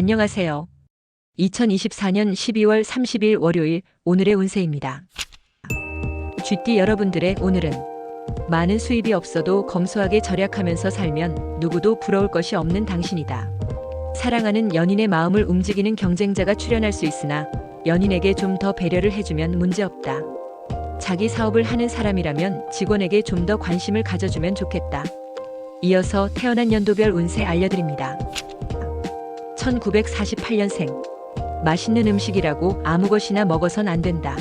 안녕하세요. 2024년 12월 30일 월요일 오늘의 운세입니다. 쥐띠 여러분들의 오늘은 많은 수입이 없어도 검소하게 절약하면서 살면 누구도 부러울 것이 없는 당신이다. 사랑하는 연인의 마음을 움직이는 경쟁자가 출연할 수 있으나 연인에게 좀 더 배려를 해주면 문제없다. 자기 사업을 하는 사람이라면 직원에게 좀 더 관심을 가져주면 좋겠다. 이어서 태어난 연도별 운세 알려드립니다. 1948년생. 맛있는 음식이라고 아무 것이나 먹어선 안 된다.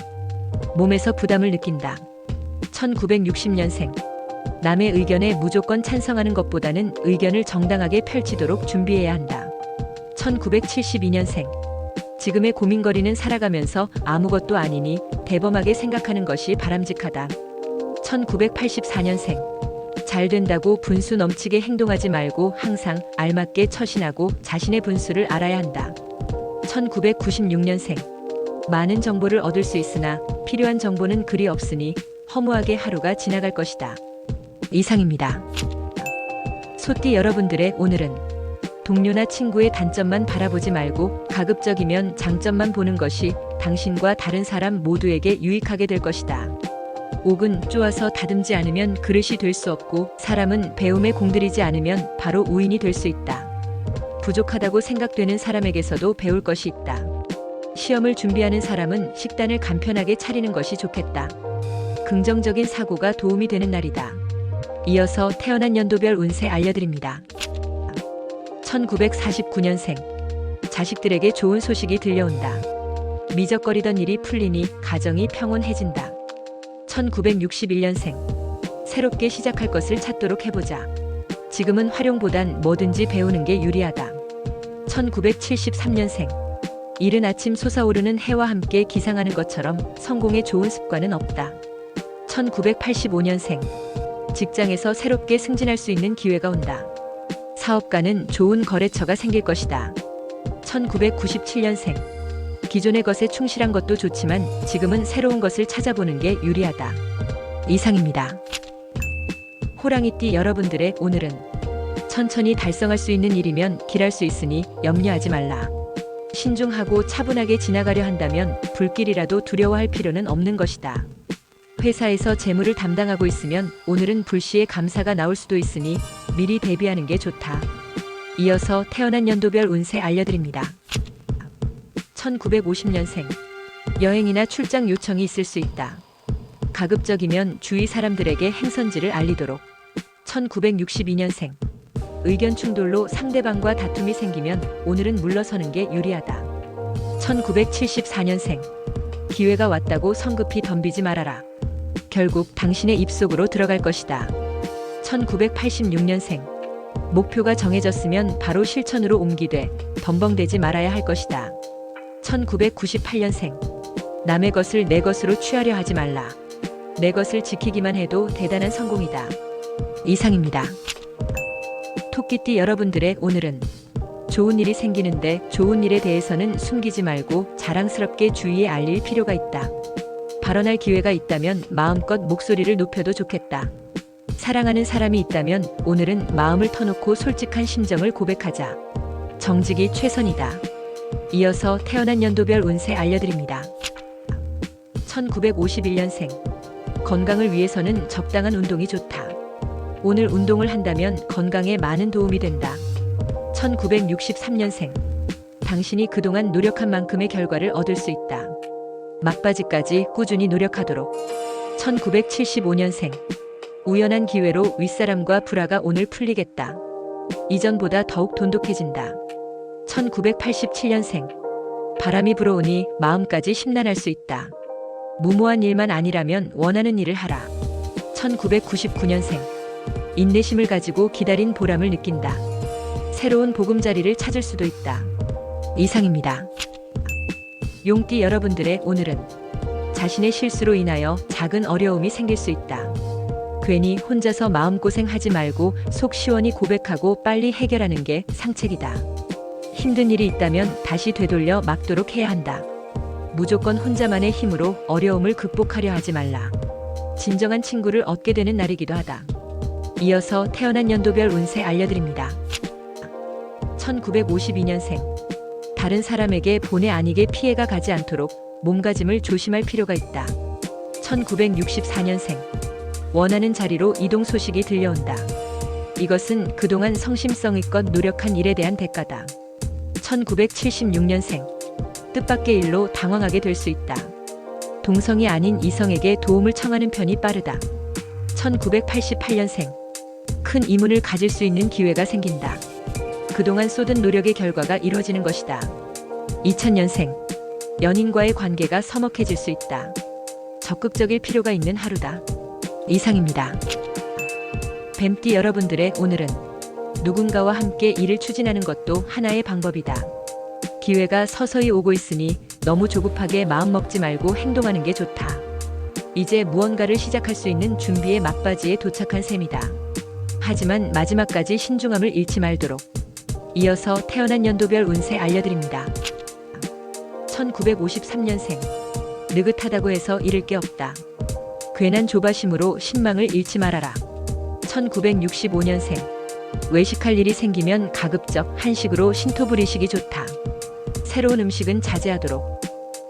몸에서 부담을 느낀다. 1960년생. 남의 의견에 무조건 찬성하는 것보다는 의견을 정당하게 펼치도록 준비해야 한다. 1972년생. 지금의 고민거리는 살아가면서 아무것도 아니니 대범하게 생각하는 것이 바람직하다. 1984년생. 잘 된다고 분수 넘치게 행동하지 말고 항상 알맞게 처신하고 자신의 분수를 알아야 한다. 1996년생. 많은 정보를 얻을 수 있으나 필요한 정보는 그리 없으니 허무하게 하루가 지나갈 것이다. 이상입니다. 소띠 여러분들의 오늘은 동료나 친구의 단점만 바라보지 말고 가급적이면 장점만 보는 것이 당신과 다른 사람 모두에게 유익하게 될 것이다. 옥은 쪼아서 다듬지 않으면 그릇이 될 수 없고 사람은 배움에 공들이지 않으면 바로 우인이 될 수 있다. 부족하다고 생각되는 사람에게서도 배울 것이 있다. 시험을 준비하는 사람은 식단을 간편하게 차리는 것이 좋겠다. 긍정적인 사고가 도움이 되는 날이다. 이어서 태어난 연도별 운세 알려드립니다. 1949년생. 자식들에게 좋은 소식이 들려온다. 미적거리던 일이 풀리니 가정이 평온해진다. 1961년생. 새롭게 시작할 것을 찾도록 해보자. 지금은 활용보단 뭐든지 배우는 게 유리하다. 1973년생. 이른 아침 솟아오르는 해와 함께 기상하는 것처럼 성공에 좋은 습관은 없다. 1985년생. 직장에서 새롭게 승진할 수 있는 기회가 온다. 사업가는 좋은 거래처가 생길 것이다. 1997년생. 기존의 것에 충실한 것도 좋지만 지금은 새로운 것을 찾아보는 게 유리하다. 이상입니다. 호랑이띠 여러분들의 오늘은 천천히 달성할 수 있는 일이면 길할 수 있으니 염려하지 말라. 신중하고 차분하게 지나가려 한다면 불길이라도 두려워할 필요는 없는 것이다. 회사에서 재무를 담당하고 있으면 오늘은 불시에 감사가 나올 수도 있으니 미리 대비하는 게 좋다. 이어서 태어난 연도별 운세 알려드립니다. 1950년생. 여행이나 출장 요청이 있을 수 있다. 가급적이면 주위 사람들에게 행선지를 알리도록. 1962년생. 의견 충돌로 상대방과 다툼이 생기면 오늘은 물러서는 게 유리하다. 1974년생. 기회가 왔다고 성급히 덤비지 말아라. 결국 당신의 입속으로 들어갈 것이다. 1986년생. 목표가 정해졌으면 바로 실천으로 옮기되 덤벙대지 말아야 할 것이다. 1998년생. 남의 것을 내 것으로 취하려 하지 말라. 내 것을 지키기만 해도 대단한 성공이다. 이상입니다. 토끼띠 여러분들의 오늘은 좋은 일이 생기는데 좋은 일에 대해서는 숨기지 말고 자랑스럽게 주위에 알릴 필요가 있다. 발언할 기회가 있다면 마음껏 목소리를 높여도 좋겠다. 사랑하는 사람이 있다면 오늘은 마음을 터놓고 솔직한 심정을 고백하자. 정직이 최선이다. 이어서 태어난 연도별 운세 알려드립니다. 1951년생. 건강을 위해서는 적당한 운동이 좋다. 오늘 운동을 한다면 건강에 많은 도움이 된다. 1963년생. 당신이 그동안 노력한 만큼의 결과를 얻을 수 있다. 막바지까지 꾸준히 노력하도록. 1975년생. 우연한 기회로 윗사람과 불화가 오늘 풀리겠다. 이전보다 더욱 돈독해진다. 1987년생. 바람이 불어오니 마음까지 심란할 수 있다. 무모한 일만 아니라면 원하는 일을 하라. 1999년생. 인내심을 가지고 기다린 보람을 느낀다. 새로운 보금자리를 찾을 수도 있다. 이상입니다. 용띠 여러분들의 오늘은 자신의 실수로 인하여 작은 어려움이 생길 수 있다. 괜히 혼자서 마음고생하지 말고 속 시원히 고백하고 빨리 해결하는 게 상책이다. 힘든 일이 있다면 다시 되돌려 막도록 해야 한다. 무조건 혼자만의 힘으로 어려움을 극복하려 하지 말라. 진정한 친구를 얻게 되는 날이기도 하다. 이어서 태어난 연도별 운세 알려드립니다. 1952년생. 다른 사람에게 본의 아니게 피해가 가지 않도록 몸가짐을 조심할 필요가 있다. 1964년생. 원하는 자리로 이동 소식이 들려온다. 이것은 그동안 성심성의껏 노력한 일에 대한 대가다. 1976년생. 뜻밖의 일로 당황하게 될 수 있다. 동성이 아닌 이성에게 도움을 청하는 편이 빠르다. 1988년생. 큰 이문을 가질 수 있는 기회가 생긴다. 그동안 쏟은 노력의 결과가 이뤄지는 것이다. 2000년생. 연인과의 관계가 서먹해질 수 있다. 적극적일 필요가 있는 하루다. 이상입니다. 뱀띠 여러분들의 오늘은 누군가와 함께 일을 추진하는 것도 하나의 방법이다. 기회가 서서히 오고 있으니 너무 조급하게 마음 먹지 말고 행동하는 게 좋다. 이제 무언가를 시작할 수 있는 준비의 막바지에 도착한 셈이다. 하지만 마지막까지 신중함을 잃지 말도록. 이어서 태어난 연도별 운세 알려드립니다. 1953년생. 느긋하다고 해서 잃을 게 없다. 괜한 조바심으로 신망을 잃지 말아라. 1965년생. 외식할 일이 생기면 가급적 한식으로 신토 부리시기 좋다. 새로운 음식은 자제하도록.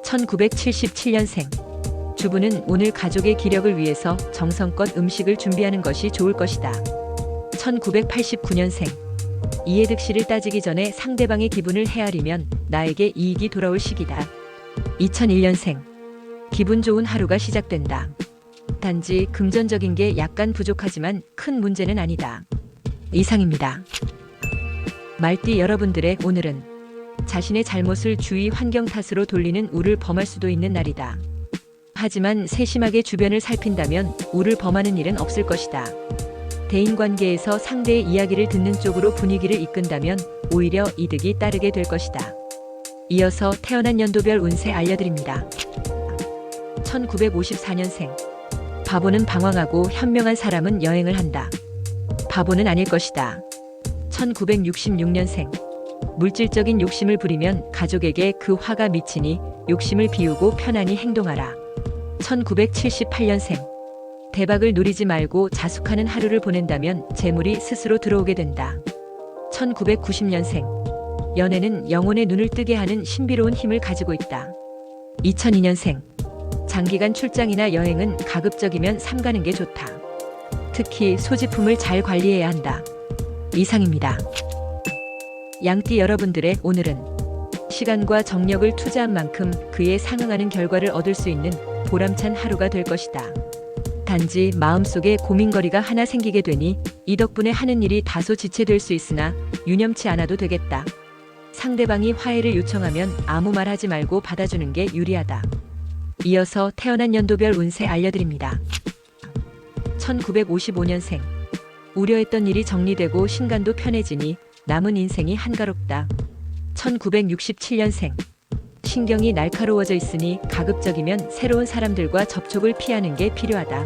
1977년생. 주부는 오늘 가족의 기력을 위해서 정성껏 음식을 준비하는 것이 좋을 것이다. 1989년생. 이해득 씨를 따지기 전에 상대방의 기분을 헤아리면 나에게 이익이 돌아올 시기다. 2001년생. 기분 좋은 하루가 시작된다. 단지 금전적인 게 약간 부족하지만 큰 문제는 아니다. 이상입니다. 말띠 여러분들의 오늘은 자신의 잘못을 주위 환경 탓으로 돌리는 우를 범할 수도 있는 날이다. 하지만 세심하게 주변을 살핀다면 우를 범하는 일은 없을 것이다. 대인 관계에서 상대의 이야기를 듣는 쪽으로 분위기를 이끈다면 오히려 이득이 따르게 될 것이다. 이어서 태어난 연도별 운세 알려드립니다. 1954년생. 바보는 방황하고 현명한 사람은 여행을 한다. 바보는 아닐 것이다. 1966년생. 물질적인 욕심을 부리면 가족에게 그 화가 미치니 욕심을 비우고 편안히 행동하라. 1978년생. 대박을 누리지 말고 자숙하는 하루를 보낸다면 재물이 스스로 들어오게 된다. 1990년생. 연애는 영혼의 눈을 뜨게 하는 신비로운 힘을 가지고 있다. 2002년생. 장기간 출장이나 여행은 가급적이면 삼가는 게 좋다. 특히 소지품을 잘 관리해야 한다. 이상입니다. 양띠 여러분들의 오늘은 시간과 정력을 투자한 만큼 그에 상응하는 결과를 얻을 수 있는 보람찬 하루가 될 것이다. 단지 마음속에 고민거리가 하나 생기게 되니 이 덕분에 하는 일이 다소 지체될 수 있으나 유념치 않아도 되겠다. 상대방이 화해를 요청하면 아무 말 하지 말고 받아주는 게 유리하다. 이어서 태어난 연도별 운세 알려드립니다. 1955년생. 우려했던 일이 정리되고 신간도 편해지니 남은 인생이 한가롭다. 1967년생. 신경이 날카로워져 있으니 가급적이면 새로운 사람들과 접촉을 피하는 게 필요하다.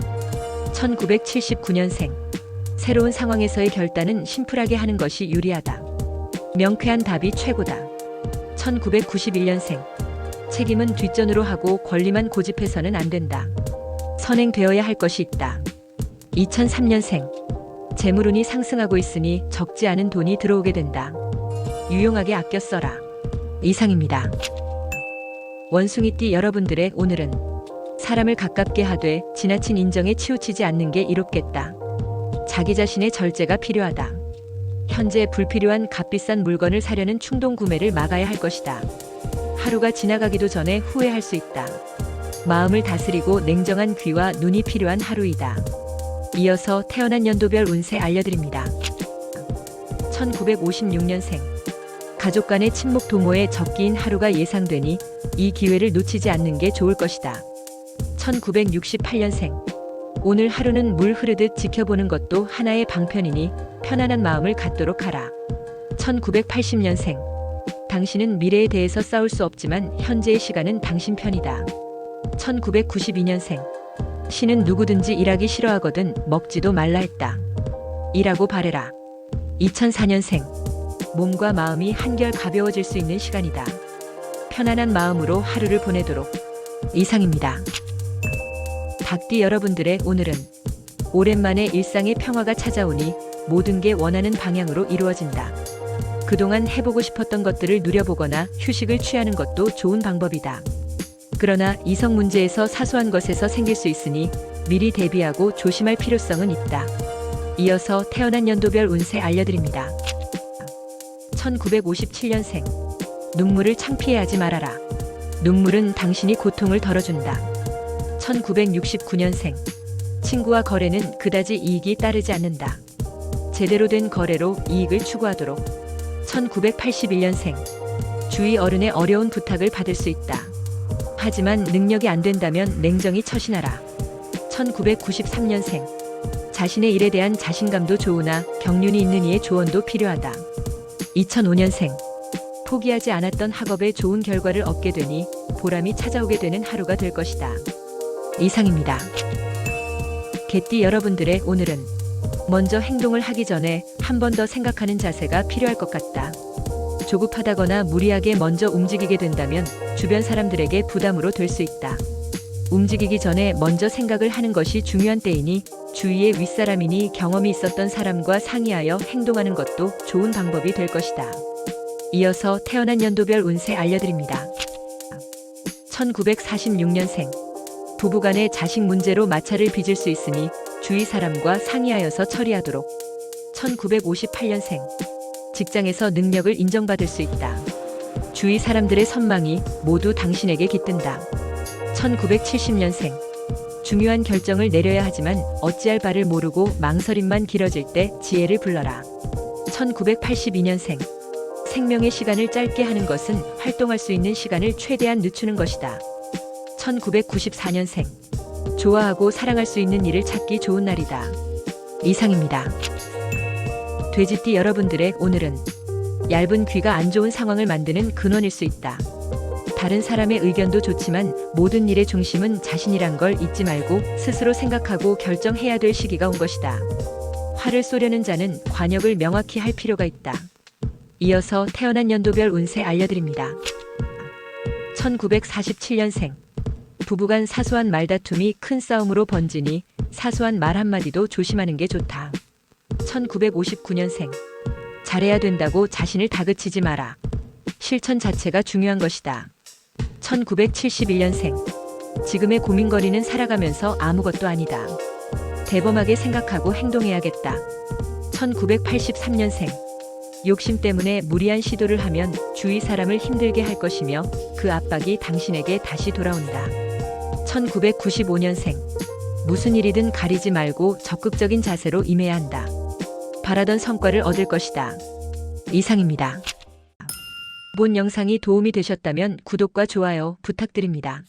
1979년생. 새로운 상황에서의 결단은 심플하게 하는 것이 유리하다. 명쾌한 답이 최고다. 1991년생. 책임은 뒷전으로 하고 권리만 고집해서는 안 된다. 선행되어야 할 것이 있다. 2003년생. 재물운이 상승하고 있으니 적지 않은 돈이 들어오게 된다. 유용하게 아껴 써라. 이상입니다. 원숭이띠 여러분들의 오늘은 사람을 가깝게 하되 지나친 인정에 치우치지 않는 게 이롭겠다. 자기 자신의 절제가 필요하다. 현재 불필요한 값비싼 물건을 사려는 충동 구매를 막아야 할 것이다. 하루가 지나가기도 전에 후회할 수 있다. 마음을 다스리고 냉정한 귀와 눈이 필요한 하루이다. 이어서 태어난 연도별 운세 알려드립니다. 1956년생. 가족 간의 친목 도모에 적기인 하루가 예상되니 이 기회를 놓치지 않는 게 좋을 것이다. 1968년생. 오늘 하루는 물 흐르듯 지켜보는 것도 하나의 방편이니 편안한 마음을 갖도록 하라. 1980년생. 당신은 미래에 대해서 싸울 수 없지만 현재의 시간은 당신 편이다. 1992년생. 신은 누구든지 일하기 싫어하거든 먹지도 말라 했다. 일하고 바래라. 2004년생. 몸과 마음이 한결 가벼워질 수 있는 시간이다. 편안한 마음으로 하루를 보내도록. 이상입니다. 닭띠 여러분들의 오늘은 오랜만에 일상의 평화가 찾아오니 모든 게 원하는 방향으로 이루어진다. 그동안 해보고 싶었던 것들을 누려보거나 휴식을 취하는 것도 좋은 방법이다. 그러나 이성 문제에서 사소한 것에서 생길 수 있으니 미리 대비하고 조심할 필요성은 있다. 이어서 태어난 연도별 운세 알려드립니다. 1957년생. 눈물을 창피해하지 말아라. 눈물은 당신이 고통을 덜어준다. 1969년생. 친구와 거래는 그다지 이익이 따르지 않는다. 제대로 된 거래로 이익을 추구하도록. 1981년생. 주위 어른의 어려운 부탁을 받을 수 있다. 하지만 능력이 안 된다면 냉정히 처신하라. 1993년생. 자신의 일에 대한 자신감도 좋으나 경륜이 있는 이의 조언도 필요하다. 2005년생. 포기하지 않았던 학업에 좋은 결과를 얻게 되니 보람이 찾아오게 되는 하루가 될 것이다. 이상입니다. 개띠 여러분들의 오늘은 먼저 행동을 하기 전에 한 번 더 생각하는 자세가 필요할 것 같다. 조급하다거나 무리하게 먼저 움직이게 된다면 주변 사람들에게 부담으로 될 수 있다. 움직이기 전에 먼저 생각을 하는 것이 중요한 때이니 주위의 윗사람이니 경험이 있었던 사람과 상의하여 행동하는 것도 좋은 방법이 될 것이다. 이어서 태어난 연도별 운세 알려드립니다. 1946년생. 부부간의 자식 문제로 마찰을 빚을 수 있으니 주위 사람과 상의하여서 처리하도록. 1958년생. 직장에서 능력을 인정받을 수 있다. 주위 사람들의 선망이 모두 당신에게 깃든다. 1970년생. 중요한 결정을 내려야 하지만 어찌할 바를 모르고 망설임만 길어질 때 지혜를 불러라. 1982년생. 생명의 시간을 짧게 하는 것은 활동할 수 있는 시간을 최대한 늦추는 것이다. 1994년생. 좋아하고 사랑할 수 있는 일을 찾기 좋은 날이다. 이상입니다. 돼지띠 여러분들의 오늘은 얇은 귀가 안 좋은 상황을 만드는 근원일 수 있다. 다른 사람의 의견도 좋지만 모든 일의 중심은 자신이란 걸 잊지 말고 스스로 생각하고 결정해야 될 시기가 온 것이다. 화를 쏘려는 자는 관역을 명확히 할 필요가 있다. 이어서 태어난 연도별 운세 알려드립니다. 1947년생. 부부간 사소한 말다툼이 큰 싸움으로 번지니 사소한 말 한마디도 조심하는 게 좋다. 1959년생. 잘해야 된다고 자신을 다그치지 마라. 실천 자체가 중요한 것이다. 1971년생. 지금의 고민거리는 살아가면서 아무것도 아니다. 대범하게 생각하고 행동해야겠다. 1983년생. 욕심 때문에 무리한 시도를 하면 주위 사람을 힘들게 할 것이며 그 압박이 당신에게 다시 돌아온다. 1995년생. 무슨 일이든 가리지 말고 적극적인 자세로 임해야 한다. 바라던 성과를 얻을 것이다. 이상입니다. 본 영상이 도움이 되셨다면 구독과 좋아요 부탁드립니다.